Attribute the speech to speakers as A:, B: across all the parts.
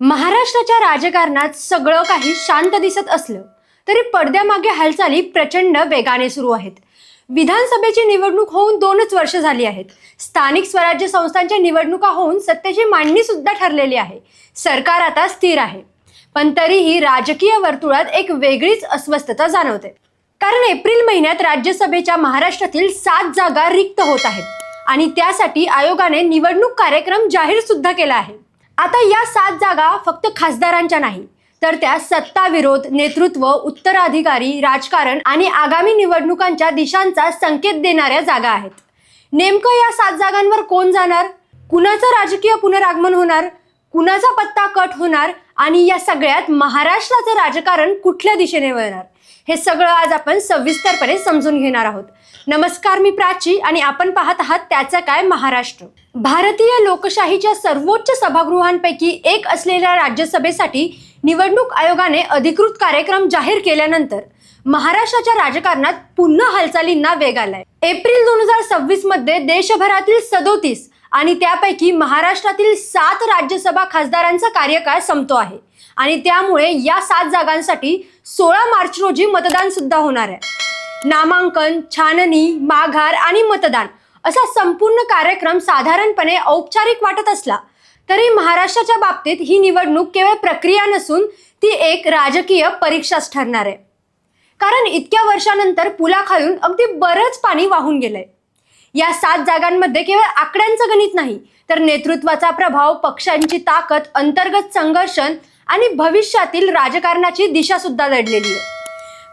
A: महाराष्ट्राच्या राजकारणात सगळं काही शांत दिसत असलं तरी पडद्यामागे हालचाली प्रचंड वेगाने सुरू आहेत. विधानसभेची निवडणूक होऊन दोनच वर्ष झाली आहेत. स्थानिक स्वराज्य संस्थांच्या निवडणुका होऊन सत्तेची मांडणी सुद्धा ठरलेली आहे. सरकार आता स्थिर आहे. पण तरीही राजकीय वर्तुळात एक वेगळीच अस्वस्थता जाणवते. कारण एप्रिल महिन्यात राज्यसभेच्या महाराष्ट्रातील सात जागा रिक्त होत आहेत आणि त्यासाठी आयोगाने निवडणूक कार्यक्रम जाहीर सुद्धा केला आहे. आता या सात जागा फक्त खासदारांच्या नाही तर त्या सत्ता विरोध नेतृत्व उत्तराधिकारी राजकारण आणि आगामी निवडणुकांच्या दिशांचा संकेत देणाऱ्या जागा आहेत. नेमकं या सात जागांवर कोण जाणार? कुणाचं राजकीय पुनरागमन होणार? कुणाचा पत्ता कट होणार? आणि या सगळ्यात महाराष्ट्राचं राजकारण कुठल्या दिशेने वळणार? हे सगळं आज आपण सविस्तरपणे समजून घेणार आहोत. नमस्कार मी प्राची आणि आपण पाहत आहात त्याचं काय महाराष्ट्र. भारतीय लोकशाहीच्या सर्वोच्च सभागृहांपैकी एक असलेल्या राज्यसभेसाठी निवडणूक आयोगाने अधिकृत कार्यक्रम जाहीर केल्यानंतर महाराष्ट्राच्या राजकारणात पुन्हा हालचालींना वेग आलाय. एप्रिल दोन हजार सव्वीसमध्ये देशभरातील सदोतीस आणि त्यापैकी महाराष्ट्रातील सात राज्यसभा खासदारांचा कार्यकाळ संपतो आहे. आणि त्यामुळे या सात जागांसाठी सोळा मार्च रोजी मतदान सुद्धा होणार आहे. नामांकन छाननी माघार आणि मतदान असा संपूर्ण कार्यक्रम साधारणपणे औपचारिक वाटत असला तरी महाराष्ट्राच्या बाबतीत ही निवडणूक केवळ प्रक्रिया नसून ती एक राजकीय परीक्षाच ठरणार आहे. कारण इतक्या वर्षानंतर पुलाखालून अगदी बरंच पाणी वाहून गेलंय. या सात जागांमध्ये केवळ आकड्यांचं गणित नाही तर नेतृत्वाचा प्रभाव पक्षांची ताकद अंतर्गत संघर्षण आणि भविष्यातील राजकारणाची दिशा सुद्धा लढलेली आहे.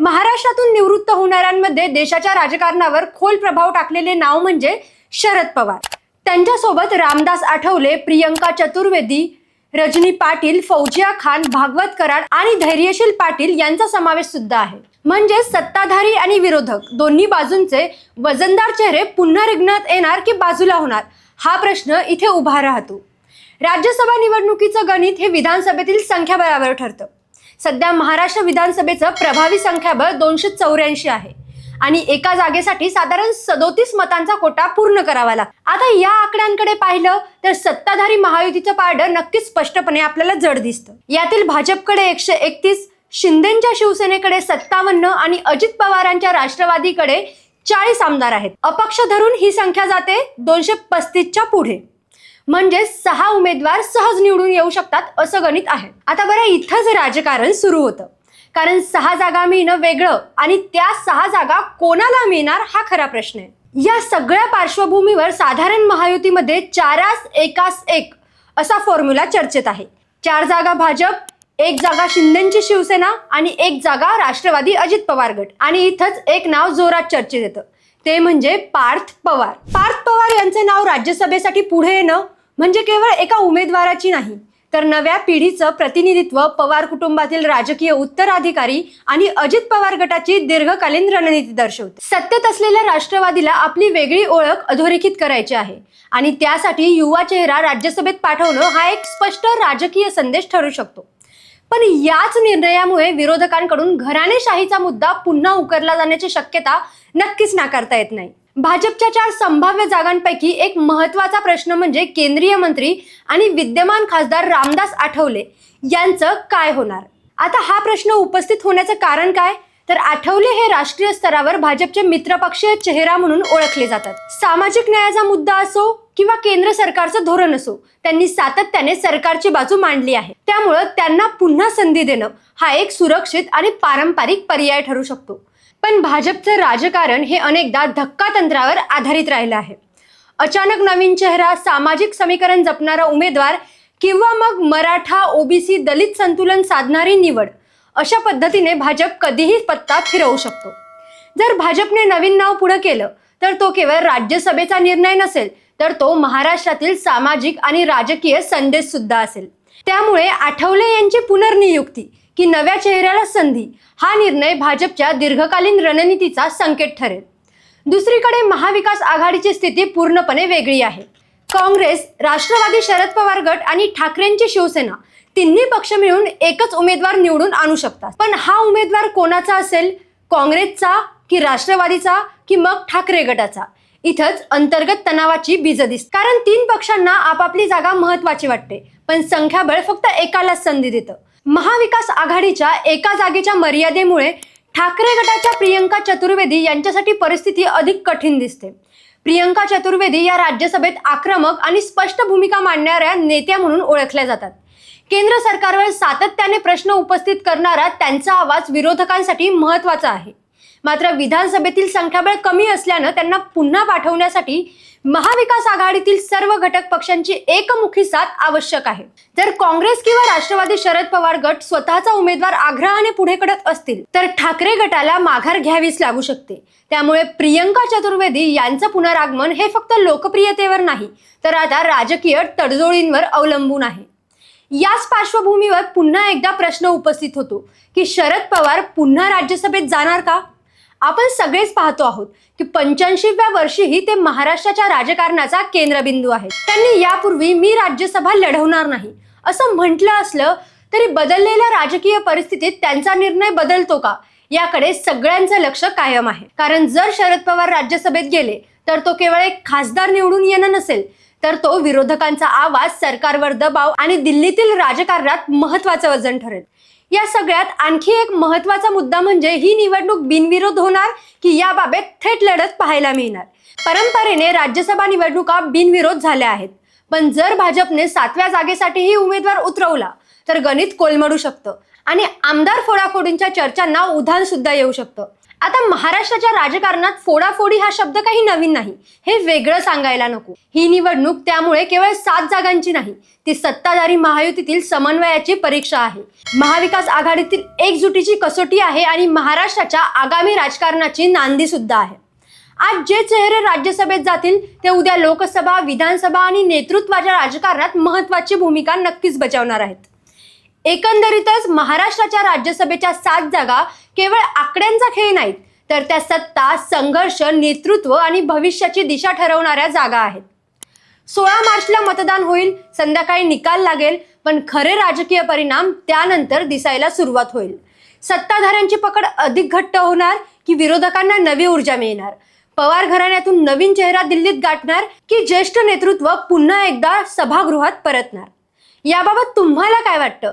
A: महाराष्ट्रातून निवृत्त होणाऱ्यांमध्ये देशाच्या राजकारणावर खोल प्रभाव टाकलेले नाव म्हणजे शरद पवार. त्यांच्यासोबत रामदास आठवले प्रियंका चतुर्वेदी रजनी पाटील फौजिया खान भागवत कराड आणि धैर्यशील पाटील यांचा समावेश सुद्धा आहे. म्हणजे सत्ताधारी आणि विरोधक दोन्ही बाजूंचे वजनदार चेहरे पुन्हा रिंगणात येणार की बाजूला होणार? हा प्रश्न इथे उभा राहतो. राज्यसभा निवडणुकीचं गणित हे विधानसभेतील संख्याबळावर ठरतं. सध्या महाराष्ट्र विधानसभेचं प्रभावी संख्याबळ दोनशे चौऱ्याऐंशी आहे. आणि एका जागेसाठी साधारण सदोतीस मतांचा कोटा पूर्ण करावा लागतो. आता या आकड्यांकडे पाहिलं तर सत्ताधारी महायुतीचं पारडं नक्कीच स्पष्टपणे आपल्याला जड दिसतं. यातील भाजपकडे एकशे एकतीस शिंदेच्या शिवसेनेकडे सत्तावन्न आणि अजित पवारांच्या राष्ट्रवादीकडे चाळीस आमदार आहेत. अपक्ष धरून ही संख्या जाते दोनशे पस्तीसच्या पुढे. म्हणजे सहा उमेदवार सहज निवडून येऊ शकतात असं गणित आहे. आता बरं इथंच राजकारण सुरू होतं. कारण सहा जागा मिळणं वेगळं आणि त्या सहा जागा कोणाला मिळणार हा खरा प्रश्न आहे. या सगळ्या पार्श्वभूमीवर साधारण महायुतीमध्ये चारास एकास एक असा फॉर्म्युला चर्चेत आहे. चार जागा भाजप एक जागा शिंदेची शिवसेना आणि एक जागा राष्ट्रवादी अजित पवार गट. आणि इथंच एक नाव जोरात चर्चेत येतं. ते म्हणजे पार्थ पवार. पार्थ पवार यांचे नाव राज्यसभेसाठी पुढे येणं म्हणजे केवळ एका उमेदवाराची नाही तर नव्या पिढीचं प्रतिनिधित्व पवार कुटुंबातील राजकीय उत्तराधिकारी आणि अजित पवार गटाची दीर्घकालीन रणनीती दर्शवते. सत्तेत असलेल्या राष्ट्रवादीला आपली वेगळी ओळख अधोरेखित करायची आहे आणि त्यासाठी युवा चेहरा राज्यसभेत पाठवणं हा एक स्पष्ट राजकीय संदेश ठरू शकतो. पण याच निर्णयामुळे विरोधकांकडून घराणेशाहीचा मुद्दा पुन्हा उकरला जाण्याची शक्यता नक्कीच नाकारता येत नाही. भाजपच्या चार संभाव्य जागांपैकी एक महत्त्वाचा प्रश्न म्हणजे केंद्रीय मंत्री आणि विद्यमान खासदार रामदास आठवले यांचं काय होणार? आता हा प्रश्न उपस्थित होण्याचं कारण काय? तर आठवले हे राष्ट्रीय स्तरावर भाजपचे मित्रपक्षीय चेहरा म्हणून ओळखले जातात. सामाजिक न्यायाचा मुद्दा असो किंवा केंद्र सरकारचं धोरण असो त्यांनी सातत्याने सरकारची बाजू मांडली आहे. त्यामुळं त्यांना पुन्हा संधी देणं हा एक सुरक्षित आणि पारंपरिक पर्याय ठरू शकतो. पण भाजपचं राजकारण हे अनेकदा धक्का तंत्रावर आधारित राहिलं आहे. अचानक नवीन चेहरा सामाजिक समीकरण जपणारा उमेदवार किंवा मग मराठा ओबीसी दलित संतुलन साधणारी निवड अशा पद्धतीने भाजप कधीही पत्ता फिरवू शकतो. जर भाजपने नवीन नाव पुढे केलं तर तो केवळ राज्यसभेचा निर्णय नसेल तर तो महाराष्ट्रातील सामाजिक आणि राजकीय संदेश सुद्धा असेल. त्यामुळे आठवले यांची पुनर्नियुक्ती की नव्या चेहऱ्याला संधी हा निर्णय भाजपच्या दीर्घकालीन रणनीतीचा संकेत ठरेल. दुसरीकडे महाविकास आघाडीची स्थिती पूर्णपणे वेगळी आहे. काँग्रेस राष्ट्रवादी शरद पवार गट आणि ठाकरेंची शिवसेना तिन्ही पक्ष मिळून एकच उमेदवार निवडून आणू शकतात. पण हा उमेदवार कोणाचा असेल? काँग्रेसचा की राष्ट्रवादीचा की मग ठाकरे गटाचा? इथंच अंतर्गत तणावाची बीज दिसत. कारण तीन पक्षांना आपापली जागा महत्वाची वाटते. पण पण संख्याबळ फक्त एकालाच संधी देतं. महाविकास आघाडीच्या एका जागेच्या मर्यादेमुळे ठाकरे गटाच्या प्रियंका चतुर्वेदी यांच्यासाठी परिस्थिती अधिक कठीण दिसते. प्रियंका चतुर्वेदी या राज्यसभेत आक्रमक आणि स्पष्ट भूमिका मांडणाऱ्या नेत्या म्हणून ओळखल्या जातात. केंद्र सरकारवर सातत्याने प्रश्न उपस्थित करणारा त्यांचा आवाज विरोधकांसाठी महत्त्वाचा आहे. मात्र विधानसभेतील संख्याबळ कमी असल्यानं त्यांना पुन्हा पाठवण्यासाठी महाविकास आघाडीतील सर्व घटक पक्षांची एकमुखी साथ आवश्यक आहे. जर काँग्रेस किंवा राष्ट्रवादी शरद पवार गट स्वतःचा उमेदवार आग्रहाने पुढे कडत असतील तर ठाकरे गटाला माघार घ्यावीच लागू शकते. त्यामुळे प्रियंका चतुर्वेदी यांचं पुनरागमन हे फक्त लोकप्रियतेवर नाही तर आता राजकीय तडजोडींवर अवलंबून आहे. याच पार्श्वभूमीवर पुन्हा एकदा प्रश्न उपस्थित होतो की शरद पवार पुन्हा राज्यसभेत जाणार का? आपण सगळेच पाहतो आहोत की पंच्याऐंशीव्या वर्षीही ते महाराष्ट्राच्या राजकारणाचा केंद्रबिंदू आहेत. त्यांनी यापूर्वी मी राज्यसभा लढवणार नाही असं म्हटलं असलं तरी बदललेल्या राजकीय परिस्थितीत त्यांचा निर्णय बदलतो का? याकडे सगळ्यांचं लक्ष कायम आहे. कारण जर शरद पवार राज्यसभेत गेले तर तो केवळ एक खासदार निवडून येणं नसेल तर तो विरोधकांचा आवाज सरकारवर दबाव आणि दिल्लीतील राजकारणात महत्वाचं वजन ठरेल. या सगळ्यात आणखी एक महत्त्वाचा मुद्दा म्हणजे ही निवडणूक बिनविरोध होणार की याबाबत थेट लढत पाहायला मिळणार? परंपरेने राज्यसभा निवडणुका बिनविरोध झाल्या आहेत. पण जर भाजपने सातव्या जागेसाठीही उमेदवार उतरवला तर गणित कोलमडू शकतं आणि आमदार फोडाफोडींच्या चर्चांना उधाण सुद्धा येऊ शकतं. आता महाराष्ट्राच्या राजकारणात फोडाफोडी हा शब्द काही नवीन नाही. हे वेगळं सांगायला नको. ही निवडणूक त्यामुळे केवळ सात जागांची नाही ती सत्ताधारी महायुतीतील समन्वयाची परीक्षा आहे. महाविकास आघाडीतील एकजुटीची कसोटी आहे आणि महाराष्ट्राच्या आगामी राजकारणाची नांदी सुद्धा आहे. आज जे चेहरे राज्यसभेत जातील ते उद्या लोकसभा विधानसभा आणि नेतृत्वाच्या राजकारणात महत्वाची भूमिका नक्कीच बजावणार आहेत. एकंदरीतच महाराष्ट्राच्या राज्यसभेच्या सात जागा केवळ आकड्यांचा खेळ नाहीत तर त्या सत्ता संघर्ष नेतृत्व आणि भविष्याची दिशा ठरवणाऱ्या जागा आहेत. सोळा मार्चला मतदान होईल संध्याकाळी निकाल लागेल पण खरे राजकीय परिणाम त्यानंतर दिसायला सुरुवात होईल. सत्ताधाऱ्यांची पकड अधिक घट्ट होणार की विरोधकांना नवी ऊर्जा मिळणार? पवार घराण्यातून नवीन चेहरा दिल्लीत गाठणार की ज्येष्ठ नेतृत्व पुन्हा एकदा सभागृहात परतणार? याबाबत तुम्हाला काय वाटतं?